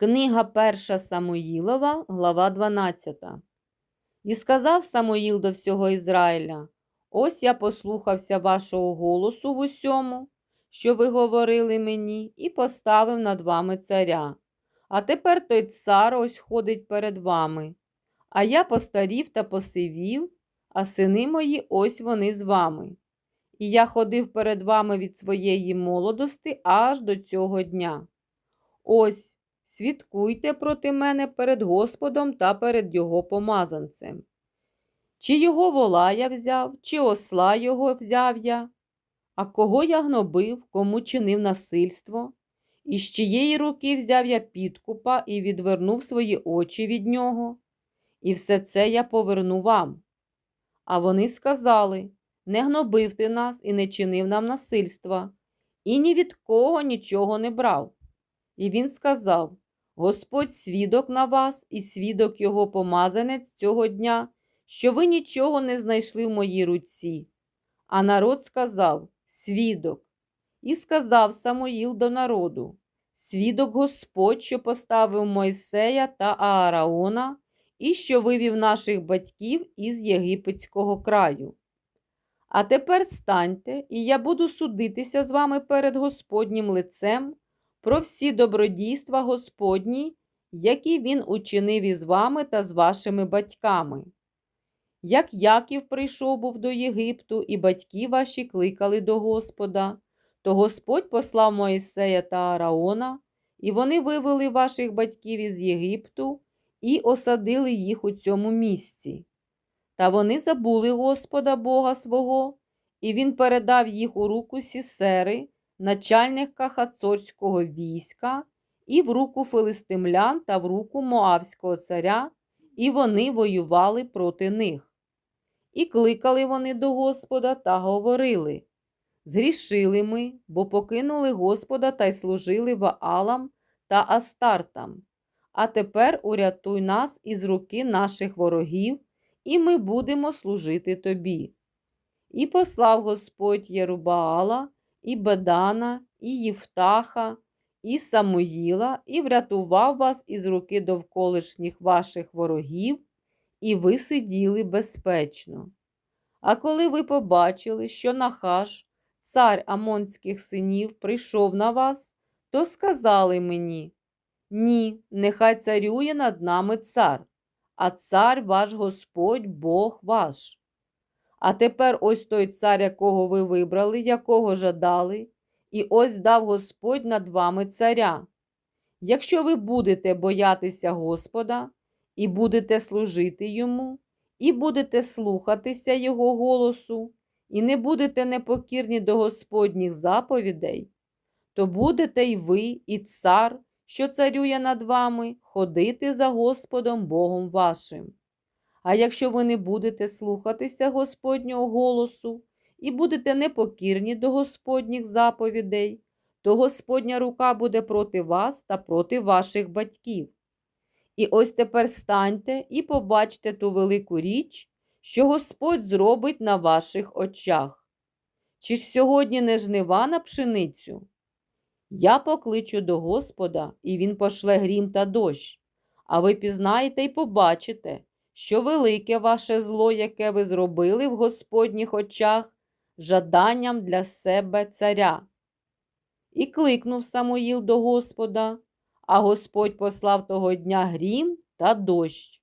Книга перша Самуїлова, глава 12. І сказав Самуїл до всього Ізраїля: Ось я послухався вашого голосу в усьому, що ви говорили мені, і поставив над вами царя. А тепер той цар ось ходить перед вами. А я постарів та посивів, а сини мої ось вони з вами. І я ходив перед вами від своєї молодости аж до цього дня. Ось свідкуйте проти мене перед Господом та перед його помазанцем. Чи його вола я взяв, чи осла його взяв я, а кого я гнобив, кому чинив насильство, і з чиєї руки взяв я підкупа і відвернув свої очі від нього, і все це я поверну вам. А вони сказали не гнобив ти нас і не чинив нам насильства, і ні від кого нічого не брав. І він сказав: Господь свідок на вас, і свідок його помазанець цього дня, що ви нічого не знайшли в моїй руці. А народ сказав: Свідок. І сказав Самоїл до народу: Свідок Господь, що поставив Мойсея та Аараона, і що вивів наших батьків із єгипетського краю. А тепер станьте, і я буду судитися з вами перед Господнім лицем про всі добродійства Господні, які він учинив із вами та з вашими батьками. Як Яків прийшов був до Єгипту, і батьки ваші кликали до Господа, то Господь послав Моїсея та Араона, і вони вивели ваших батьків із Єгипту і осадили їх у цьому місці. Та вони забули Господа Бога свого, і він передав їх у руку Сісери, начальника хацорського війська, і в руку филистимлян та в руку Моавського царя, і вони воювали проти них. І кликали вони до Господа та говорили Згрішили ми, бо покинули Господа та й служили Ваалам та Астартам. А тепер урятуй нас із руки наших ворогів, і ми будемо служити тобі. І послав Господь Єрубаала, і Бедана, і Євтаха, і Самуїла, і врятував вас із руки довколишніх ваших ворогів, і ви сиділи безпечно. А коли ви побачили, що Нахаш, цар Амонських синів, прийшов на вас, то сказали мені ні, нехай царює над нами цар, а цар ваш Господь Бог ваш. А тепер ось той цар, якого ви вибрали, якого жадали, і ось дав Господь над вами царя. Якщо ви будете боятися Господа і будете служити йому, і будете слухатися Його голосу, і не будете непокірні до Господніх заповідей, то будете й ви, і цар, що царює над вами, ходити за Господом Богом вашим. А якщо ви не будете слухатися Господнього голосу і будете непокірні до Господніх заповідей, то Господня рука буде проти вас та проти ваших батьків. І ось тепер станьте і побачте ту велику річ, що Господь зробить на ваших очах. Чи ж сьогодні не жнива на пшеницю? Я покличу до Господа, і Він пошле грім та дощ, а ви пізнаєте і побачите, що велике ваше зло, яке ви зробили в Господніх очах, жаданням для себе царя. І кликнув Самуїл до Господа, а Господь послав того дня грім та дощ.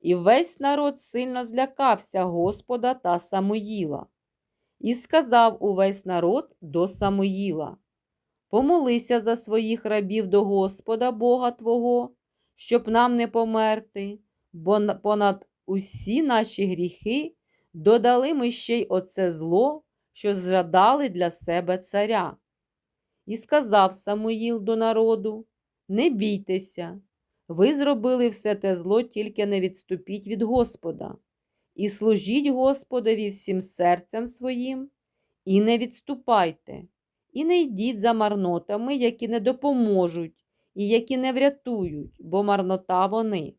І весь народ сильно злякався Господа та Самуїла. І сказав увесь народ до Самуїла Помолися за своїх рабів до Господа Бога Твого, щоб нам не померти, бо понад усі наші гріхи додали ми ще й оце зло, що зжадали для себе царя. І сказав Самуїл до народу: Не бійтеся, ви зробили все те зло, тільки не відступіть від Господа, і служіть Господові всім серцем своїм, і не відступайте, і не йдіть за марнотами, які не допоможуть і які не врятують, бо марнота вони.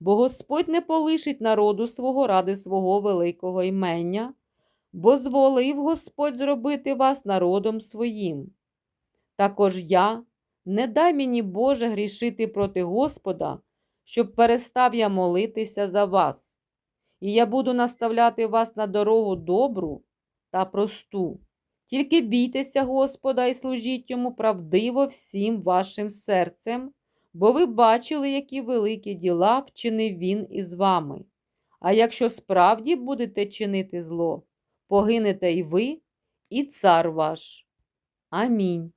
Бо Господь не полишить народу свого ради свого великого імення, бо зволив Господь зробити вас народом своїм. Також я, Не дай мені, Боже, грішити проти Господа, щоб перестав я молитися за вас. І я буду наставляти вас на дорогу добру та просту. Тільки бійтеся Господа і служіть йому правдиво всім вашим серцем, бо ви бачили, які великі діла вчинив він із вами. А якщо справді будете чинити зло, погинете і ви, і цар ваш. Амінь.